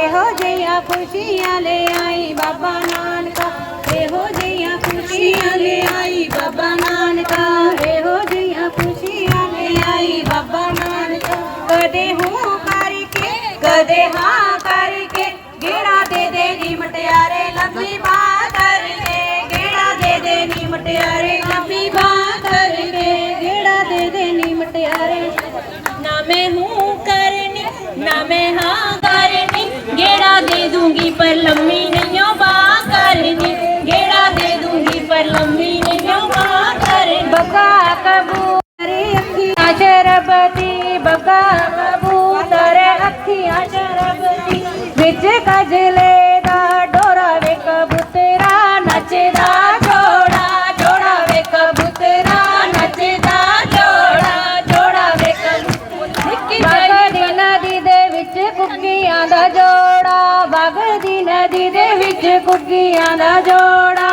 ਇਹੋ ਜਿਹੀਆਂ ਖੁਸ਼ੀਆਂ ਲੈ ਆਈ ਬਾਬਾ ਨਾਨਕਾ ਇਹੋ ਜਿਹੀਆਂ ਖੁਸ਼ੀਆਂ ਲੈ ਆਈ ਬਾਬਾ ਨਾਨਕਾ ਇਹੋ ਜਿਹੀਆਂ ਖੁਸ਼ੀਆਂ ਲੈ ਆਈ ਬਾਬਾ ਨਾਨਕਾ ਕਦੇ ਹੂੰ ਕਰਕੇ ਕਦੇ ਹਾਂ ਕਰਕੇ ਗੇੜਾ ਦੇ ਦੇ ਨੀ ਮਟਿਆਰੇ ਲੰਬੀ ਬਾਹ ਕਰਕੇ ਕੁੱਕੀਆਂ ਦਾ ਜੋੜਾ ਵਗਦੀ ਨਦੀ ਦੇ ਵਿੱਚ ਕੁੱਕੀਆਂ ਦਾ ਜੋੜਾ।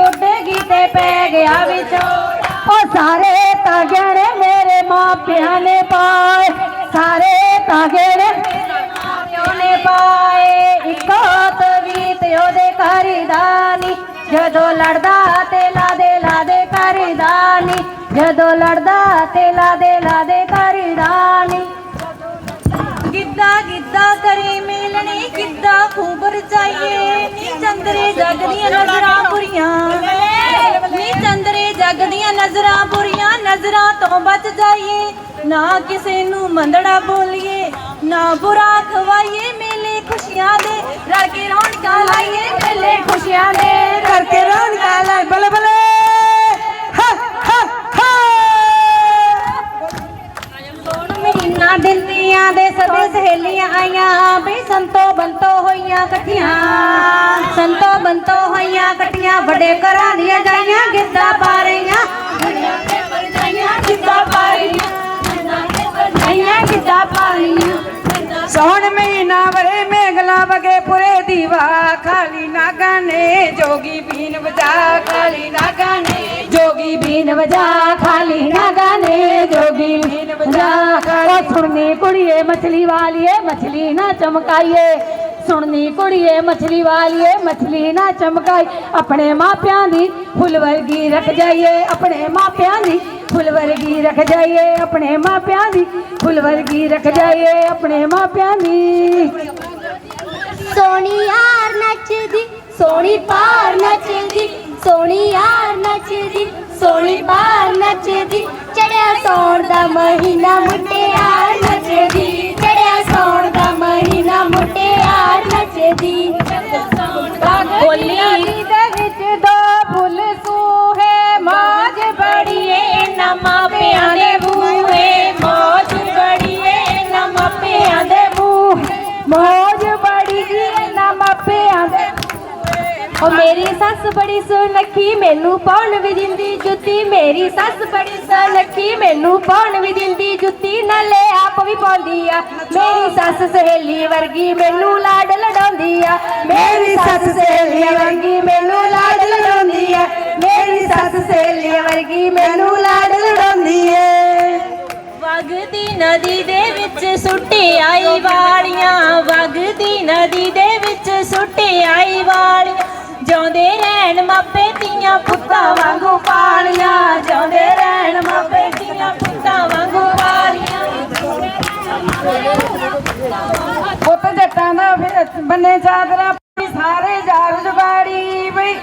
ਉੱਡੇਗੀ ਤੇ ਪੈ ਗਿਆ ਵਿਛੋੜਾ। ਉਹ ਸਾਰੇ ਤਾਗੇ ਨੇ ਮੇਰੇ ਮਾਪਿਆਂ ਨੇ ਪਾਏ ਸਾਰੇ ਤਾਗੇ ਨੇ ਮਾਪਿਆਂ ਨੇ ਪਾਏ ਇੱਕੋ ਤਵੀਤ ਉਹਦੇ ਘਰ ਨੀ ਜਦੋਂ ਲੜਦਾ ਤੇ ਲਾਦੇ ਲਾਦੇ ਕਰਦਾ ਨੀ ਜਦੋਂ ਲੜਦਾ ਤੇ ਲਾਦੇ ਲਾਦੇ ਕਰਦਾ ਨੀ ਗਿੱਧਾ ਗਿੱਧਾ ਕਰੀ ਮਿਲਣੀ, ਗਿੱਧਾ ਖੂਬ ਰਚਾਈਏ। ਨੀ ਚੰਦਰੇ ਜਗਦੀਆਂ ਨਜ਼ਰਾਂ ਬੁਰੀਆਂ ਨੀ ਚੰਦਰੇ ਜਗਦੀਆਂ ਨਜ਼ਰਾਂ ਬੁਰੀਆਂ ਨਜ਼ਰਾਂ ਤੋਂ ਬਚ ਜਾਈਏ। ਨਾ ਕਿਸੇ ਨੂੰ ਮੰਦੜਾ ਬੋਲੀਏ, ਨਾ ਬੁਰਾ ਖਵਾਈਏ। ਮੇਲੇ ਖੁਸ਼ੀਆਂ ਦੇ, ਰਲ ਰੌਣਕਾਂ ਲਾਈਏ। ਮੇਲੇ ਖੁਸ਼ੀਆਂ ਦੇ ਕਰਕੇ ਰੌਣਕਾਂ ਹੋਈਆਂ ਇਕੱਠੀਆਂ ਵੱਡੇ ਘਰਾਂ ਦੀਆਂ ਜਾਈਆਂ ਗਿੱਧਾ ਪਾ ਰਹੀਆਂ। ਗਿੱਧਾ ਪਾ ਰਹੀਆਂ ਆਈਆਂ ਗਿੱਧਾ ਪਾ ਰਹੀਆਂ। ਸੋਹਣ ਮਹੀਨਾ ਵਰੇ ਮੇਘਲਾ ਵਗੇ ਪੁਰੇ ਦੀਵਾ ਖਾਲੀ ਨਾਗਾ ਨੇ ਜੋਗੀ ਬੀਨ ਵਜਾ ਖਾਲੀ ਨਾਗਾ ਨੇ ਜੋਗੀ ਬੀਨ ਵਜਾ ਖਾਲੀ ਨਾ ਗਾਨੇ ਜੋਗੀ ਬੀਨ ਵਜਾ। ਉਹ ਸੁਣਨੀ ਕੁੜੀਏ ਮਛਲੀ ਵਾਲੀਏ ਮਛਲੀ ਨਾ ਚਮਕਾਈਏ। ਸੁਣਨੀ ਕੁੜੀਏ, ਮਛਲੀ ਵਾਲੀਏ, ਮਛਲੀ ਨਾ ਚਮਕਾਈ। ਆਪਣੇ ਮਾਪਿਆਂ ਦੀ ਫੁੱਲ ਵਰਗੀ ਰੱਖ ਜਾਈਏ, ਆਪਣੇ ਮਾਪਿਆਂ ਦੀ ਫੁੱਲ ਵਰਗੀ ਰੱਖ ਜਾਈਏ, ਆਪਣੇ ਮਾਪਿਆਂ ਦੀ ਫੁੱਲ ਵਰਗੀ ਰੱਖ ਜਾਈਏ, ਆਪਣੇ ਮਾਪਿਆਂ ਦੀ। ਸੋਹਣੀ ਯਾਰ ਨੱਚਦੀ, ਸੋਹਣੀ ਪਾਰ ਨੱਚਦੀ, ਸੋਹਣੀ ਯਾਰ ਨੱਚਦੀ, ਸੋਹਣੀ ਪਾਰ ਨੱਚਦੀ, ਚੜਿਆ ਸੌਣ ਦਾ ਮਹੀਨਾ ਮੁਟਿਆਰ ਨੱਚਦੀ। ਮੁਟਿਆਰ ਬੋਲੀ ਦੇ ਵਿੱਚ ਦੋ ਫੁੱਲ ਸੂਹੇ, ਮਾਜ ਬੜੀਏ ਨਾ ਮਾਪਿਆਂ ਦੇ ਬੂਹੇ ਮੌਜ ਬੜੀਏ ਨਾ ਮਾਪਿਆਂ ਦੇ ਬੂਹੇ ਮੌਜ ਬੜੀ ਨਾ ਮਾਪਿਆਂ ਦੇ ਓ ਮੇਰੀ ਸੱਸ ਬੜੀ ਸੁਨੱਖੀ, ਮੈਨੂੰ ਪਾਉਣ ਵੀ ਦਿੰਦੀ ਜੁੱਤੀ। ਮੇਰੀ ਸੱਸ ਬੜੀ ਸੁਨੱਖੀ, ਮੈਨੂੰ ਪਾਉਣ ਵੀ ਦਿੰਦੀ ਜੁੱਤੀ। ਨਾਲੇ ਆਪ ਵੀ ਪਾਉਂਦੀ ਆ। ਮੇਰੀ ਸੱਸ ਸਹੇਲੀ ਵਰਗੀ ਮੈਨੂੰ ਲਾਡ ਲਡਾਉਂਦੀ ਆ। ਮੇਰੀ ਸੱਸ ਸਹੇਲੀ ਵਰਗੀ ਮੈਨੂੰ ਲਾਡ ਲਡਾਉਂਦੀ ਆ। ਮੇਰੀ ਸੱਸ ਸਹੇਲੀ ਵਰਗੀ ਮੈਨੂੰ ਲਾਡ ਲਡਾਉਂਦੀ ਏ। ਵਗਦੀ ਨਦੀ ਦੇ ਵਿੱਚ ਸੁੱਟੀ ਆਈ ਵਾਲੀਆਂ, ਵਗਦੀ ਨਦੀ ਦੇ ਵਿੱਚ ਸੁੱਟੀ ਆਈ ਵਾਲੀਆਂ। ਜਿਉਂਦੇ ਰਹਿਣ ਮਾਪੇ ਦੀਆਂ ਪੁੱਤਾਂ ਵਾਂਗੂ ਪਾਲੀਆਂ, ਜਿਉਂਦੇ ਰਹਿਣ ਮਾਪੇ ਦੀਆਂ ਪੁੱਤਾਂ ਵਾਂਗੂ ਪਾਲੀਆਂ। ਪੁੱਤ ਜੱਟਾਂ ਦਾ ਫਿਰ ਬੰਨੇ ਚਾਦਰਾ ਪਾਈ, ਸਾਰੇ ਜਾਗ ਜੁਗਾੜੀ ਬਈ।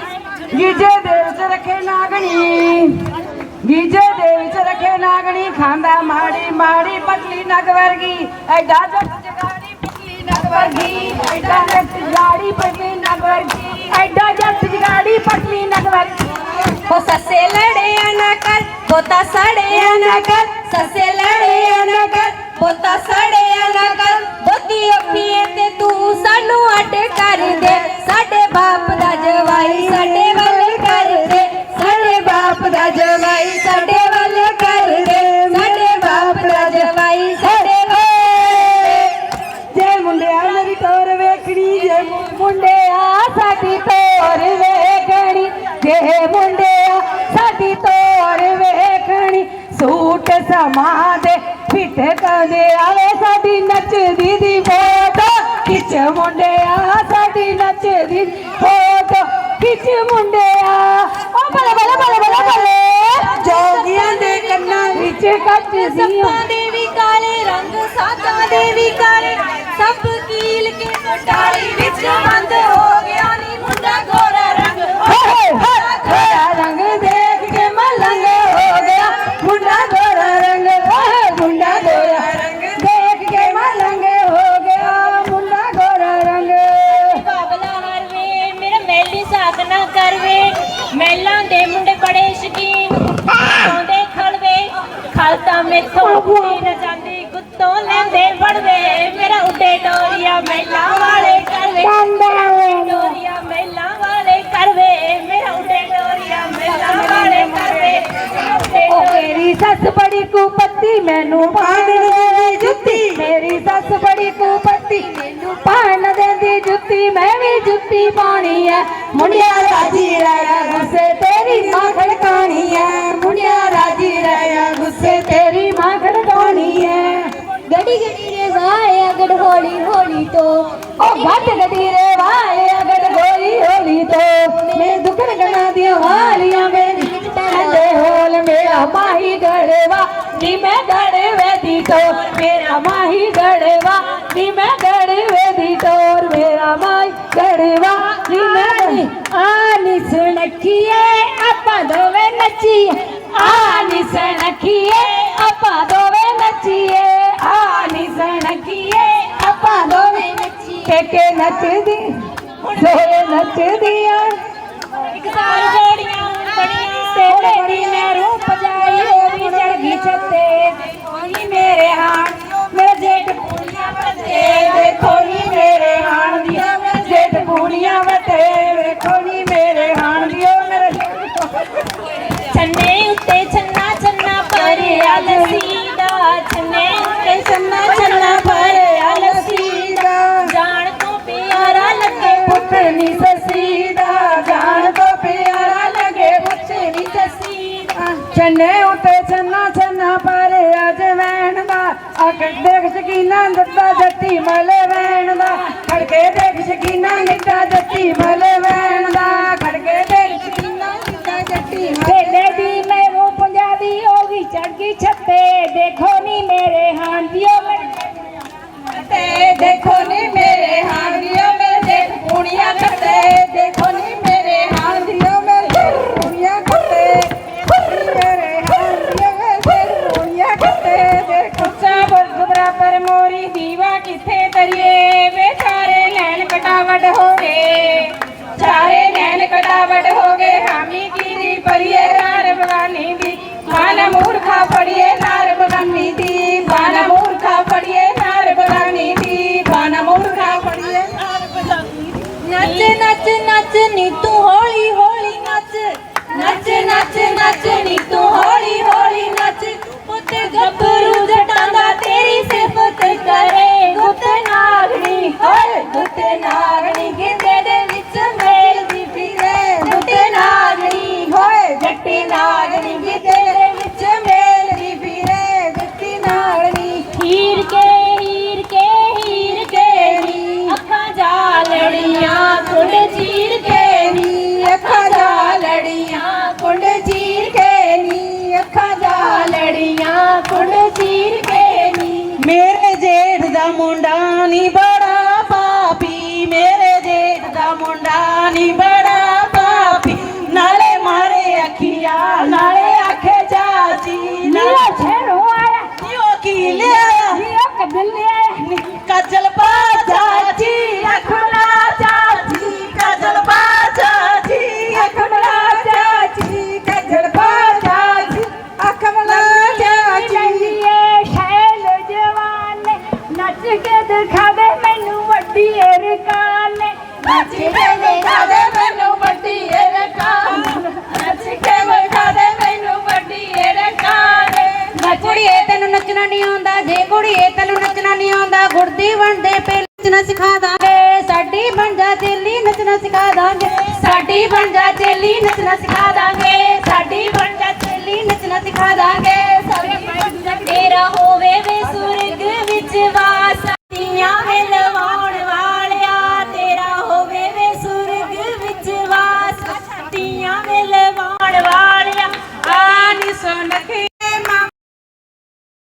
ਗੀਜੇ ਦੇ ਵਿੱਚ ਰੱਖੇ ਨਾਗਣੀ। ਗੀਜੇ ਦੇ ਵਿੱਚ ਰੱਖੇ ਨਾਗਣੀ, ਖਾਂਦਾ ਮਾੜੀ ਮਾੜੀ ਪਤਲੀ ਨਗ ਵਰਗੀ। ਐਡਾ ਜੱਟ ਜਗਾੜੀ ਪਤਲੀ ਨਗ ਵਰਗੀ। ਐਡਾ ਜੱਟ ਜਗਾੜੀ ਪਤਲੀ ਨਗ ਵਰਗੀ। ਐਡਾ ਜੱਟ ਜਗਾੜੀ ਪਤਲੀ ਨਗ ਵਰਗੀ। ਉਹ ਸੱਸੇ ਲੜਿਆ ਨਾ ਕਰ, ਪੋਤਾ ਸੜਿਆ ਨਾ ਕਰ। ਸੱਸੇ ਲੜਿਆ ਨਾ ਕਰ ਪੋਤਾ ਸੜਿਆ ਨਾ ਕਰ। ਦੋਤੀ ਅੱਖੀਏ ਤੇ ਤੂੰ ਸਾਨੂੰ ਅੱਡ ਕਰ ਦੇ। ਸਾਡੇ ਬਾਪ ਦਾ ਜਵਾਈ ਸਾਡੇ ਵੱਲ ਕਰ ਦੇ। ਸਾਡੇ ਬਾਪ ਦਾ ਜਵਾਈ ਸਾਡੇ ਵੱਲ ਕਰ ਦੇ। ਸਾਡੇ ਬਾਪ ਦਾ ਜਵਾਈ ਸਾਡੇ ਵੱਲ। ਜੇ ਮੁੰਡਿਆ ਮੇਰੀ ਟੋਰ ਵੇਖਣੀ, ਜੇ ਮੁੰਡਿਆ ਸਾਡੀ ਤੋਰ ਵੇਖਣੀ, ਜੇ ਮੁੰਡਿਆ ਸਾਡੀ ਤੋਰ ਵੇਖਣੀ, ਸੂਟ ਸਮਾਂ ਦੇ ਫਿੱਟੇ ਕਦੇ ਆਵੇ ਸਾਡੀ ਨੱਚਦੀ ਦੀ ਫੋਟੋ ਖਿੱਚ ਮੁੰਡਿਆ ਸਾਡੀ ਨੱਚਦੀ ਫੋਟੋ ਖਿੱਚ ਮੁੰਡਿਆ ਓ ਬਲੇ ਬਲੇ ਬਲੇ ਬਲੇ ਬਲੇ। ਜੋਗੀਆਂ ਦੇ ਕੰਨਾਂ ਵਿੱਚ। ਕੱਟਦੀਆਂ ਸੱਪਾਂ ਦੇ ਵੀ ਕਾਲੇ ਰੰਗ ਸਾਧਾਂ ਦੇ ਵੀ ਕਾਲੇ। ਸੱਪ ਕੀਲ ਕੇ ਕਟਾਰੀ ਵਿੱਚ ਬੰਦ ਹੋ ਮੈਨੂੰ ਪਾਣ ਦਿੰਦੀ ਜੁੱਤੀ। ਮੇਰੀ ਸੱਸ ਬੜੀ ਕੁਪੱਤੀ, ਮੈਨੂੰ ਪਾਣ ਦਿੰਦੀ ਜੁੱਤੀ। ਮੈਂ ਵੀ ਜੁੱਤੀ ਪਾਣੀ ਐ ਮੁੰਡਿਆ ਰਾਜੀ ਰਹਿਆ ਗੁੱਸੇ, ਤੇਰੀ ਮਾਂ ਖੜਕਾਣੀ ਐ ਮੁੰਡਿਆ ਰਾਜੀ ਰਹਿਆ ਗੁੱਸੇ, ਤੇਰੀ ਮਾਂ ਖੜਕਾਣੀ ਐ ਗੜੀ ਗੜੀ ਰੇ ਵਾਏ ਅਗੜ ਹੌਲੀ ਹੌਲੀ ਤੋਂ। ਓ ਗੱਡ ਗੱਡੀ ਰੇ ਵਾਏ ਅਗੜ ਗੋਲੀ ਹੋਲੀ ਤੋਂ। ਮੈਂ ਦੁਕੜ ਗਣਾ ਦੀਆਂ ਵਾਲੀਆਂ ਹੋਲ ਮੇਰਾ ਮਾਹੀ ਗੜਵਾ ਨੀ ਮੈਂ ਗੜਵੇ ਦੀ ਟੋਰ ਮੇਰਾ ਮਾਹੀ ਗੜਵਾ ਨੀ ਮੈਂ ਗੜਵੇ ਦੀ ਟੋਰ ਮੇਰਾ ਮਾਹੀ ਗੜਵਾ ਨੀ ਮੈਂ ਆ ਨੀ ਸੁਣਖੀਏ ਆਪਾਂ ਦੋਵੇਂ ਨੱਚੀਏ। ਆ ਨੀ ਸੁਣਖੀਏ ਆਪਾਂ ਦੋਵੇਂ ਨੱਚੀਏ। ਆ ਪੂਣੀਆਂ ਵਟੇ ਵੇਖੋ ਨੀ ਮੇਰੇ ਹਾਣ ਦੀਆਂ ਮੇਰੇ ਛੰਨੇ ਉੱਤੇ ਛੰਨਾ ਛੰਨਾ ਭਰਿਆ ਲੱਸੀ ਦਾ ਛੰਨੇ ਉੱਤੇ ਛੰਨਾ ਛੰਨਾ ਭਰਿਆ ਲੱਸੀ ਦਾ ਜਾਣ ਤੋਂ ਪਿਆਰਾ ਲੱਗੇ ਪੁੱਤ ਨੀ ਸਸੀ ਦਾ ਜਾਣ ਤੋਂ ਪਿਆਰਾ ਲਗੇ ਪੁੱਤ ਨੀ ਸਸੀ ਦਾ ਚੰਨੇ ਉਤੇ ਚੰਨਾ ਚੰਨਾ ਪਰ ਅੱਜ ਵੈਣ ਦਾ। ਅਕ ਦੇਖ ਸ਼ਕੀਨਾ ਦਿੱਤਾ ਜੱਟੀ ਮਲੇ ਸ਼ਕੀਨਾ ਦਿੱਤਾ ਨੱਚ ਨੱਚ ਨੀ ਤੂੰ ਹੌਲੀ ਹੌਲੀ ਨੱਚ। ਨੱਚ ਨੱਚ ਨੱਚ ਨੀ ਦਾ ਮੁੰਡਾ ਨੀ ਬੜਾ ਪਾਪੀ ਮੇਰੇ ਜੇਠ ਦਾ ਮੁੰਡਾ ਨੀ ਬੜਾ